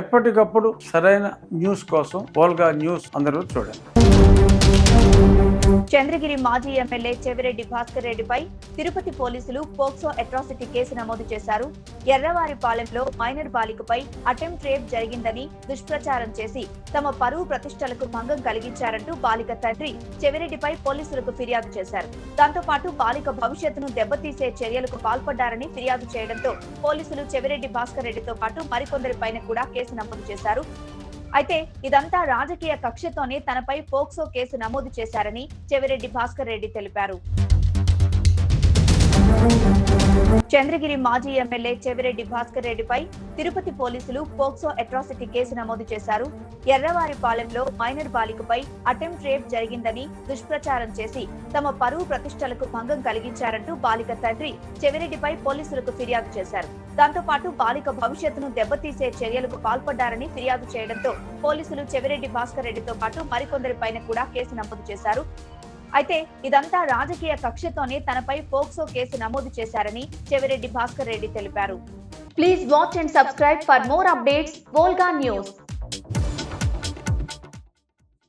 ఎప్పటికప్పుడు సరైన న్యూస్ కోసం ఓల్గా న్యూస్ అందరూ చూడండి. చంద్రగిరి మాజీ ఎమ్మెల్యే చెవిరెడ్డి భాస్కర్ రెడ్డిపై తిరుపతి పోలీసులు పోక్సో అట్రాసిటీ కేసు నమోదు చేశారు. ఎర్రవారిపాలెంలో మైనర్ బాలికపై అటెంప్ట్ రేప్ జరిగిందని దుష్ప్రచారం చేసి తమ పరువు ప్రతిష్టలకు భంగం కలిగించారంటూ బాలిక తండ్రి చెవిరెడ్డిపై పోలీసులకు ఫిర్యాదు చేశారు. దాంతో పాటు బాలిక భవిష్యత్తును దెబ్బతీసే చర్యలకు పాల్పడ్డారని ఫిర్యాదు చేయడంతో పోలీసులు చెవిరెడ్డి భాస్కర్ రెడ్డితో పాటు మరికొందరి పైన కూడా కేసు నమోదు చేశారు. అయితే ఇదంతా రాజకీయ కక్షతోనే తనపై పోక్సో కేసు నమోదు చేశారని చెవిరెడ్డి భాస్కర్ రెడ్డి తెలిపారు. చంద్రగిరి మాజీ ఎమ్మెల్యే చెవిరెడ్డి భాస్కర్ రెడ్డిపై తిరుపతి పోలీసులు పోక్సో అట్రాసిటీ కేసు నమోదు చేశారు. ఎర్రవారిపాలెంలో మైనర్ బాలికపై అటెంప్ట్ రేప్ జరిగిందని దుష్ప్రచారం చేసి తమ పరువు ప్రతిష్టలకు భంగం కలిగించారంటూ బాలిక తండ్రి చెవిరెడ్డిపై పోలీసులకు ఫిర్యాదు చేశారు. దాంతో పాటు బాలిక భవిష్యత్తును దెబ్బతీసే చర్యలకు పాల్పడ్డారని ఫిర్యాదు చేయడంతో పోలీసులు చెవిరెడ్డి భాస్కర్ రెడ్డితో పాటు మరికొందరి పైన కూడా కేసు నమోదు చేశారు. అయితే ఇదంతా రాజకీయ కక్షతోనే తనపై పోక్సో కేసు నమోదు చేశారని చెవిరెడ్డి భాస్కర్ రెడ్డి తెలిపారు. Please watch and subscribe for more updates Volga news